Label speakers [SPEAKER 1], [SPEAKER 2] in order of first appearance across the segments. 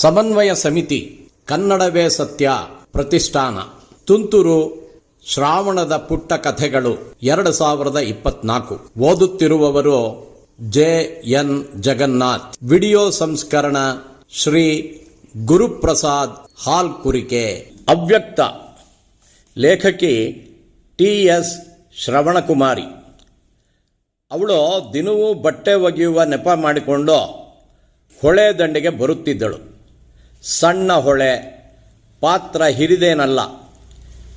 [SPEAKER 1] ಸಮನ್ವಯ ಸಮಿತಿ, ಕನ್ನಡವೇ ಸತ್ಯ ಪ್ರತಿಷ್ಠಾನ. ತುಂತುರು ಶ್ರಾವಣದ ಪುಟ್ಟ ಕಥೆಗಳು ಎರಡು ಸಾವಿರದ ಇಪ್ಪತ್ನಾಲ್ಕು. ಓದುತ್ತಿರುವವರು ಜೆ ಎನ್ ಜಗನ್ನಾಥ್. ವಿಡಿಯೋ ಸಂಸ್ಕರಣ ಶ್ರೀ ಗುರುಪ್ರಸಾದ್ ಹಾಲ್ ಕುರಿಕೆ ಅವ್ಯಕ್ತ ಲೇಖಕಿ ಟಿ ಎಸ್ ಶ್ರವಣಕುಮಾರಿ. ಅವಳು ದಿನವೂ ಬಟ್ಟೆ ಒಗೆಯುವ ನೆಪ ಮಾಡಿಕೊಂಡು ಹೊಳೆ ದಂಡೆಗೆ ಬರುತ್ತಿದ್ದಳು. ಸಣ್ಣ ಹೊಳೆ, ಪಾತ್ರ ಹಿರಿದೇನಲ್ಲ.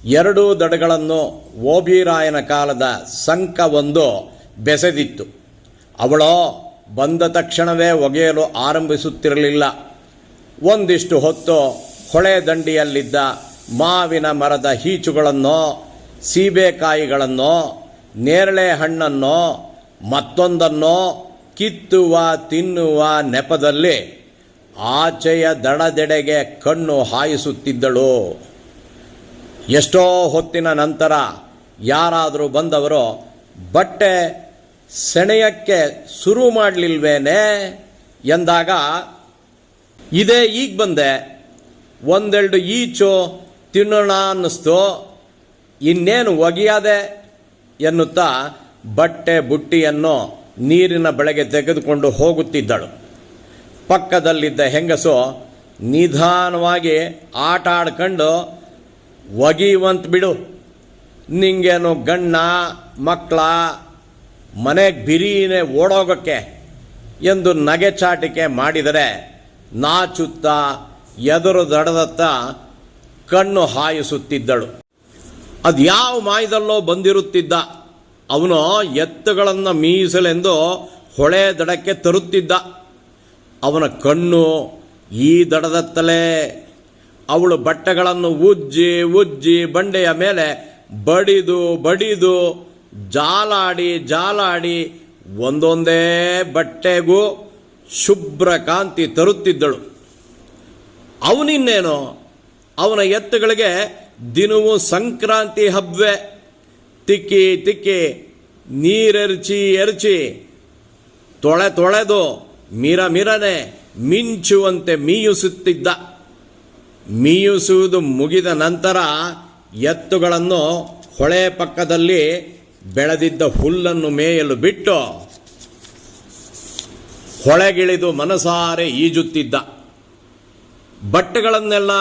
[SPEAKER 1] ಎರಡೂ ದಡಗಳನ್ನು ಓಬಿರಾಯನ ಕಾಲದ ಸಂಕವೊಂದು ಬೆಸೆದಿತ್ತು. ಅವಳೋ ಬಂದ ತಕ್ಷಣವೇ ಒಗೆಯಲು ಆರಂಭಿಸುತ್ತಿರಲಿಲ್ಲ. ಒಂದಿಷ್ಟು ಹೊತ್ತು ಹೊಳೆ ದಂಡಿಯಲ್ಲಿದ್ದ ಮಾವಿನ ಮರದ ಹೀಚುಗಳನ್ನು, ಸೀಬೆಕಾಯಿಗಳನ್ನೋ, ನೇರಳೆ ಹಣ್ಣನ್ನೋ, ಮತ್ತೊಂದನ್ನೋ ಕಿತ್ತುವ ತಿನ್ನುವ ನೆಪದಲ್ಲಿ ಆಚೆಯ ದಡದೆಡೆಗೆ ಕಣ್ಣು ಹಾಯಿಸುತ್ತಿದ್ದಳು. ಎಷ್ಟೋ ಹೊತ್ತಿನ ನಂತರ ಯಾರಾದರೂ ಬಂದವರು, ಬಟ್ಟೆ ಸೆಣೆಯಕ್ಕೆ ಶುರು ಮಾಡಲಿಲ್ವೇನೆ ಎಂದಾಗ, ಇದೇ ಈಗ ಬಂದೆ, ಒಂದೆರಡು ಈಚು ತಿನ್ನೋಣ ಅನ್ನಿಸ್ತು, ಇನ್ನೇನು ಒಗೆಯದೆ ಎನ್ನುತ್ತಾ ಬಟ್ಟೆ ಬುಟ್ಟಿಯನ್ನು ನೀರಿನ ಬೆಳೆಗೆ ತೆಗೆದುಕೊಂಡು ಹೋಗುತ್ತಿದ್ದಳು. ಪಕ್ಕದಲ್ಲಿದ್ದ ಹೆಂಗಸು ನಿಧಾನವಾಗಿ ಆಟ ಆಡ್ಕೊಂಡು ಒಗಿವಂತ ಬಿಡು. ನಿಂಗೇನು ಗಣ್ಣ ಮಕ್ಕಳ ಮನೆಗೆ ಬಿರಿಯೇ ಓಡೋಗೋಕ್ಕೆ ಎಂದು ನಗೆಚಾಟಿಕೆ ಮಾಡಿದರೆ, ನಾಚುತ್ತಾ, ಎದುರು ದಡದತ್ತ ಕಣ್ಣು ಹಾಯಿಸುತ್ತಿದ್ದಳು. ಅದು ಯಾವ ಮಾಯದಲ್ಲೋ ಬಂದಿರುತ್ತಿದ್ದ. ಅವನು ಎತ್ತುಗಳನ್ನು ಮೀಸಲೆಂದು ಹೊಳೆ ದಡಕ್ಕೆ ತರುತ್ತಿದ್ದ. ಅವನ ಕಣ್ಣು ಈ ದಡದತ್ತಲೇ. ಅವಳು ಬಟ್ಟೆಗಳನ್ನು ಉಜ್ಜಿ ಉಜ್ಜಿ ಬಂಡೆಯ ಮೇಲೆ ಬಡಿದು ಬಡಿದು, ಜಾಲಾಡಿ ಜಾಲಾಡಿ ಒಂದೊಂದೇ ಬಟ್ಟೆಗೂ ಶುಭ್ರ ಕಾಂತಿ ತರುತ್ತಿದ್ದಳು. ಅವನಿನ್ನೇನು? ಅವನ ಎತ್ತುಗಳಿಗೆ ದಿನವೂ ಸಂಕ್ರಾಂತಿ ಹಬ್ಬವೇ ತಿಕ್ಕಿ ತಿಕ್ಕಿ, ನೀರೆರ್ಚಿ, ಎರಚಿ, ತೊಳೆ ತೊಳೆದು ಮಿರ, ಮಿರನೆ, ಮಿಂಚುವಂತೆ ಮೀಯುಸುತ್ತಿದ್ದ. ಮೀಯುಸುವುದು ಮುಗಿದ ನಂತರ ಎತ್ತುಗಳನ್ನು ಹೊಳೆ ಪಕ್ಕದಲ್ಲಿ ಬೆಳೆದಿದ್ದ ಹುಲ್ಲನ್ನು ಮೇಯಲು ಬಿಟ್ಟು ಹೊಳೆಗಿಳಿದು ಮನಸಾರೆ ಈಜುತ್ತಿದ್ದ. ಬಟ್ಟೆಗಳನ್ನೆಲ್ಲ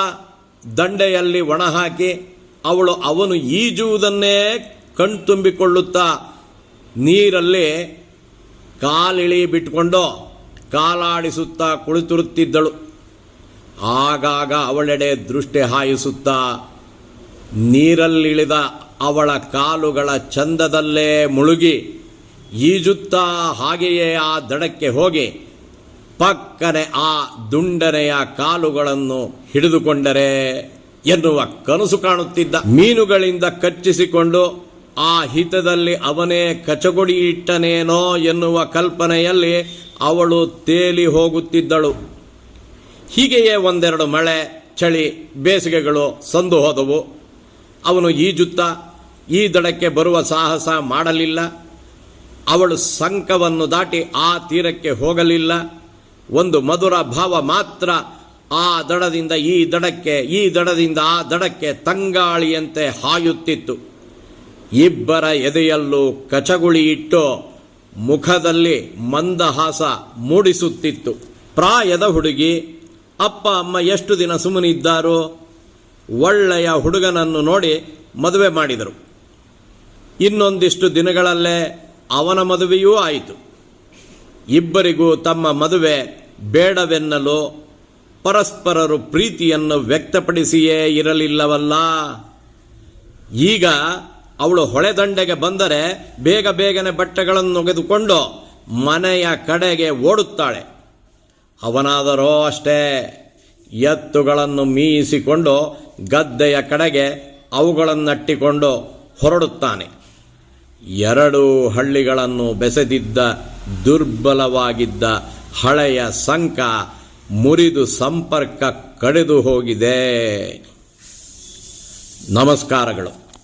[SPEAKER 1] ದಂಡೆಯಲ್ಲಿ ಒಣಹಾಕಿ ಅವಳು ಅವನು ಈಜುವುದನ್ನೇ ಕಣ್ತುಂಬಿಕೊಳ್ಳುತ್ತಾ ನೀರಲ್ಲಿ ಕಾಲಿಳಿ ಬಿಟ್ಕೊಂಡು ಕಾಲಾಡಿಸುತ್ತಾ ಕುಳಿತಿರುತ್ತಿದ್ದಳು. ಆಗಾಗ ಅವಳೆಡೆ ದೃಷ್ಟಿ ಹಾಯಿಸುತ್ತಾ ನೀರಲ್ಲಿಳಿದ ಅವಳ ಕಾಲುಗಳ ಚಂದದಲ್ಲೇ ಮುಳುಗಿ ಈಜುತ್ತಾ ಹಾಗೆಯೇ ಆ ದಡಕ್ಕೆ ಹೋಗಿ ಪಕ್ಕನೆ ಆ ದುಂಡನೆಯ ಕಾಲುಗಳನ್ನು ಹಿಡಿದುಕೊಂಡರೆ ಎನ್ನುವ ಕನಸು ಕಾಣುತ್ತಿದ್ದ. ಮೀನುಗಳಿಂದ ಕಚ್ಚಿಸಿಕೊಂಡು ಆ ಹಿತದಲ್ಲಿ ಅವನೇ ಕಚಗುಡಿ ಇಟ್ಟನೇನೋ ಎನ್ನುವ ಕಲ್ಪನೆಯಲ್ಲಿ ಅವಳು ತೇಲಿ ಹೋಗುತ್ತಿದ್ದಳು. ಹೀಗೆಯೇ ಒಂದೆರಡು ಮಳೆ, ಚಳಿ, ಬೇಸಿಗೆಗಳು ಸಂದು ಹೋದವು. ಅವನು ಈಜುತ್ತಾ, ಈ ದಡಕ್ಕೆ ಬರುವ ಸಾಹಸ ಮಾಡಲಿಲ್ಲ. ಅವಳು ಸಂಕವನ್ನು ದಾಟಿ ಆ ತೀರಕ್ಕೆ ಹೋಗಲಿಲ್ಲ. ಒಂದು ಮಧುರ ಭಾವ ಮಾತ್ರ ಆ ದಡದಿಂದ ಈ ದಡಕ್ಕೆ, ಈ ದಡದಿಂದ ಆ ದಡಕ್ಕೆ ತಂಗಾಳಿಯಂತೆ ಹಾಯುತ್ತಿತ್ತು. ಇಬ್ಬರ ಎದೆಯಲ್ಲೂ ಕಚಗುಳಿ ಇಟ್ಟು ಮುಖದಲ್ಲಿ ಮಂದಹಾಸ ಮೂಡಿಸುತ್ತಿತ್ತು. ಪ್ರಾಯದ ಹುಡುಗಿ, ಅಪ್ಪ, ಅಮ್ಮ, ಎಷ್ಟು ದಿನ ಸುಮ್ಮನಿದ್ದಾರೋ? ಒಳ್ಳೆಯ ಹುಡುಗನನ್ನು ನೋಡಿ ಮದುವೆ ಮಾಡಿದರು. ಇನ್ನೊಂದಿಷ್ಟು ದಿನಗಳಲ್ಲೇ ಅವನ ಮದುವೆಯೂ ಆಯಿತು. ಇಬ್ಬರಿಗೂ ತಮ್ಮ ಮದುವೆ ಬೇಡವೆನ್ನಲು ಪರಸ್ಪರರು ಪ್ರೀತಿಯನ್ನು ವ್ಯಕ್ತಪಡಿಸಿಯೇ ಇರಲಿಲ್ಲವಲ್ಲ. ಈಗ ಅವಳು ಹೊಳೆದಂಡೆಗೆ ಬಂದರೆ ಬೇಗ ಬೇಗನೆ ಬಟ್ಟೆಗಳನ್ನು ಒಗೆದುಕೊಂಡು ಮನೆಯ ಕಡೆಗೆ ಓಡುತ್ತಾಳೆ. ಅವನಾದರೋ ಅಷ್ಟೇ, ಎತ್ತುಗಳನ್ನು ಮೀಯಿಸಿಕೊಂಡು ಗದ್ದೆಯ ಕಡೆಗೆ ಅವುಗಳನ್ನಟ್ಟಿಕೊಂಡು ಹೊರಡುತ್ತಾನೆ. ಎರಡು ಹಳ್ಳಿಗಳನ್ನು ಬೆಸೆದಿದ್ದ ದುರ್ಬಲವಾಗಿದ್ದ ಹಳೆಯ ಸಂಕ ಮುರಿದು ಸಂಪರ್ಕ ಕಡಿದು ಹೋಗಿದೆ. ನಮಸ್ಕಾರಗಳು.